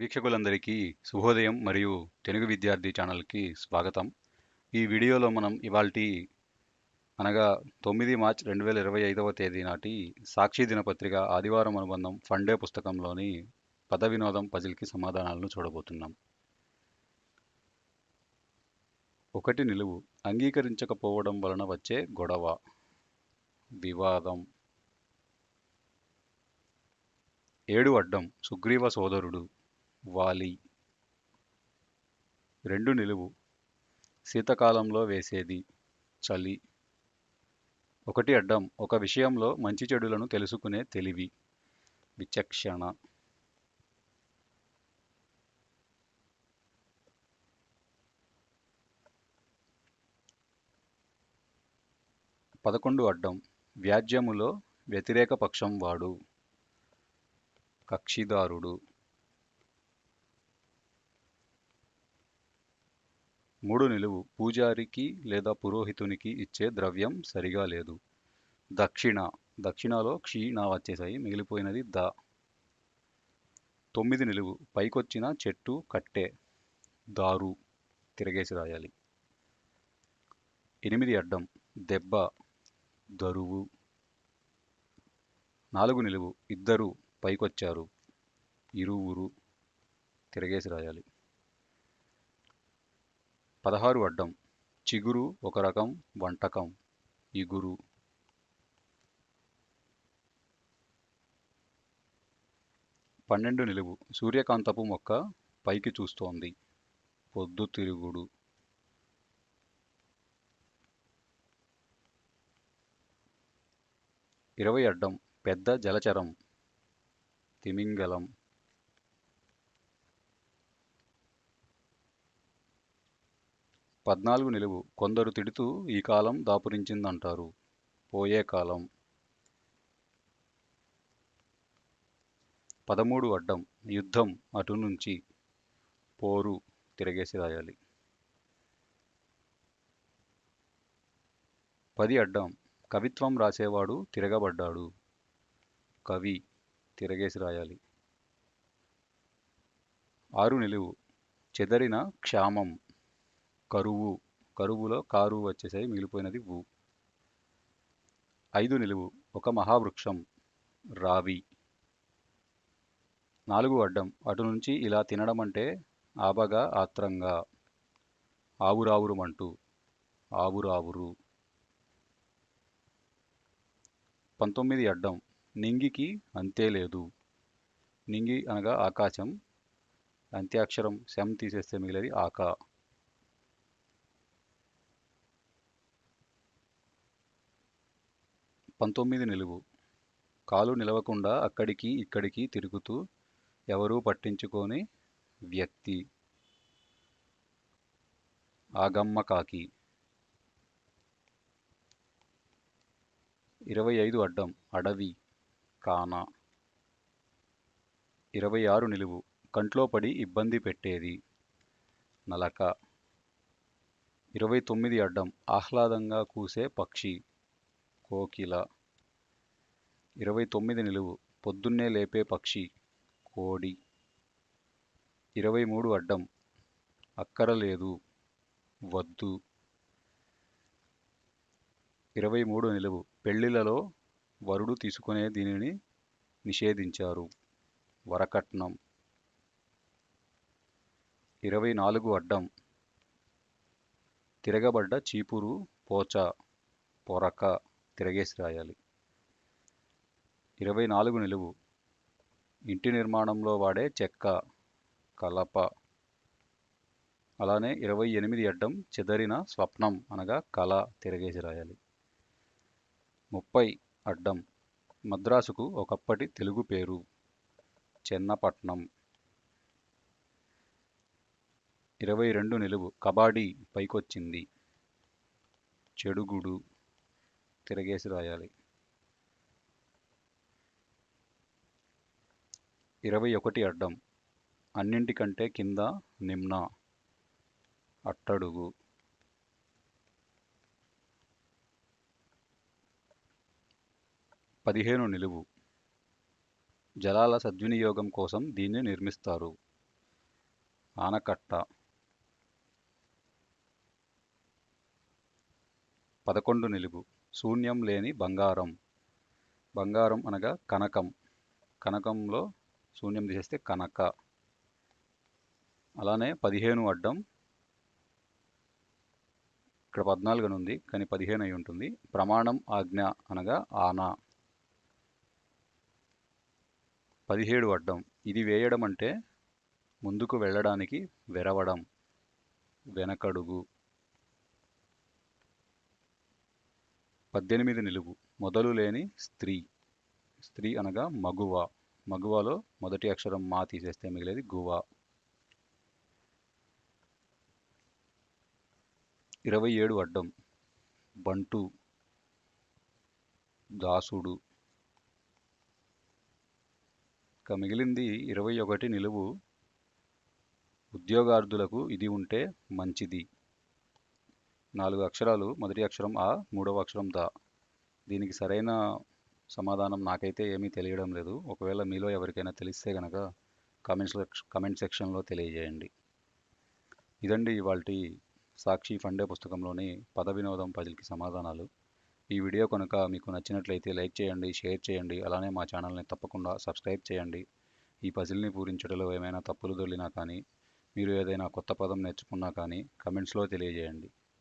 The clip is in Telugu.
వీక్షకులందరికీ శుభోదయం మరియు తెలుగు విద్యార్థి ఛానల్కి స్వాగతం. ఈ వీడియోలో మనం ఇవాల్టి అనగా తొమ్మిది మార్చ్ రెండు వేల ఇరవై ఐదవ తేదీ నాటి సాక్షి దినపత్రిక ఆదివారం అనుబంధం ఫండే పుస్తకంలోని పద వినోదం పజిల్కి సమాధానాలను చూడబోతున్నాం. ఒకటి నిలువు. అంగీకరించకపోవడం వలన వచ్చే గొడవ వివాదం. ఏడు అడ్డం. సుగ్రీవ సోదరుడు వాలి. రెండు నిలువు. శీతకాలంలో వేసేది చలి. ఒకటి అడ్డం. ఒక విషయంలో మంచి చెడులను తెలుసుకునే తెలివి. విచక్షణ. పదకొండు అడ్డం. వ్యాజ్యములో వ్యతిరేక పక్షం వాడు. కక్షిదారుడు. మూడు నిలువు. పూజారికి లేదా పురోహితునికి ఇచ్చే ద్రవ్యం సరిగా లేదు. దక్షిణ. దక్షిణలో క్షీణ వచ్చేసాయి. మిగిలిపోయినది ద. తొమ్మిది నిలువు. పైకొచ్చిన చెట్టు కట్టె. దారు. తిరగేసి రాయాలి. ఎనిమిది అడ్డం. దెబ్బ. దరువు. నాలుగు నిలువు. ఇద్దరు పైకొచ్చారు. ఇరువురు తిరగేసి రాయాలి. పదహారు అడ్డం. చిగురు ఒక రకం వంటకం. ఇగురు పన్నెండు నిలువు. సూర్యకాంతపు మొక్క పైకి చూస్తోంది. పొద్దుతిరుగుడు ఇరవై అడ్డం. పెద్ద జలచరం. తిమింగలం. పద్నాలుగు నిలువు కొందరు తిడుతూ ఈ కాలం దాపురించిందంటారు. పోయే కాలం. పదమూడు అడ్డం యుద్ధం అటు నుంచి పోరు తిరగేసి రాయాలి పది అడ్డం కవిత్వం రాసేవాడు తిరగబడ్డాడు. కవి తిరగేసి రాయాలి ఆరు నిలువు చెదరిన క్షామం కరువు కరువులో కారు వచ్చేసాయి మిగిలిపోయినది ఊ. ఐదు నిలువు ఒక మహావృక్షం రావి. నాలుగు అడ్డం అటు నుంచి ఇలా తినడం అంటే ఆబగా ఆత్రంగా. ఆవురావురుమంటూ ఆవురావురు. పంతొమ్మిది అడ్డం నింగికి అంతే లేదు. నింగి అనగా ఆకాశం అంత్యాక్షరం శం తీసేస్తే మిగిలేది ఆకా. పంతొమ్మిది నిలువు. కాలు నిలవకుండా అక్కడికి ఇక్కడికి తిరుగుతూ ఎవరూ పట్టించుకోని వ్యక్తి. ఆగమ్మ కాకి. ఇరవై ఐదు అడ్డం అడవి కాన. ఇరవై ఆరు నిలువు కంట్లో పడి ఇబ్బంది పెట్టేది. నలక. ఇరవై తొమ్మిది అడ్డం ఆహ్లాదంగా కూసే పక్షి. కోకిల. ఇరవై తొమ్మిది నిలువు పొద్దున్నే లేపే పక్షి కోడి. ఇరవై మూడు అడ్డం అక్కరలేదు వద్దు. ఇరవై మూడు నిలువు పెళ్ళిలలో వరుడు తీసుకునే దీనిని నిషేధించారు. వరకట్నం. ఇరవై నాలుగు అడ్డం తిరగబడ్డ చీపురు పోచ పొరక. తిరగేసి రాయాలి. ఇరవై నాలుగు నిలువు. ఇంటి నిర్మాణంలో వాడే చెక్క కలప. అలానే ఇరవై ఎనిమిది అడ్డం చెదరిన స్వప్నం అనగా కళ తిరగేసి రాయాలి. ముప్పై అడ్డం. మద్రాసుకు ఒకప్పటి తెలుగు పేరు చెన్నపట్నం. ఇరవై రెండు నిలువు. కబాడీ పైకొచ్చింది. చెడుగుడు. తిరగేసి రాయాలి. ఇరవై ఒకటి అడ్డం. అన్నింటికంటే కింద నిమ్న. అట్టడుగు. పదిహేను నిలువు. జలాల సద్వినియోగం కోసం దీన్ని నిర్మిస్తారు. ఆనకట్ట. పదకొండు నిలువు. శూన్యం లేని బంగారం. బంగారం అనగా కనకం. కనకంలో శూన్యం తీసేస్తే కనక. అలానే పదిహేను అడ్డం. ఇక్కడ పద్నాలుగు అని ఉంది కానీ పదిహేను అయి ఉంటుంది. ప్రమాణం ఆజ్ఞ అనగా ఆనా. పదిహేడు అడ్డం. ఇది వేయడం అంటే ముందుకు వెళ్ళడానికి వెరవడం వెనకడుగు. పద్దెనిమిది నిలువు. మొదలు లేని స్త్రీ. స్త్రీ అనగా మగువ. మగువలో మొదటి అక్షరం మా తీసేస్తే మిగిలేది గువ. ఇరవై ఏడు అడ్డం. బంటు. దాసుడు. ఇక మిగిలింది ఇరవై ఒకటి నిలువు. ఉద్యోగార్థులకు ఇది ఉంటే మంచిది. నాలుగు అక్షరాలు మొదటి అక్షరం ఆ మూడవ అక్షరం దా. దీనికి సరైన సమాధానం నాకైతే ఏమీ తెలియడం లేదు. ఒకవేళ మీలో ఎవరికైనా తెలిస్తే కనుక కామెంట్స్ కామెంట్ సెక్షన్లో తెలియజేయండి. ఇదండి ఇవాళ సాక్షి ఫండే పుస్తకంలోని పద వినోదం పజిల్కి సమాధానాలు. ఈ వీడియో కనుక మీకు నచ్చినట్లయితే లైక్ చేయండి షేర్ చేయండి అలానే మా ఛానల్ని తప్పకుండా సబ్స్క్రైబ్ చేయండి. ఈ పజిల్ని పూరించడంలో ఏమైనా తప్పులు దొరికినా కానీ మీరు ఏదైనా కొత్త పదం నేర్చుకున్నా కానీ కమెంట్స్లో తెలియజేయండి.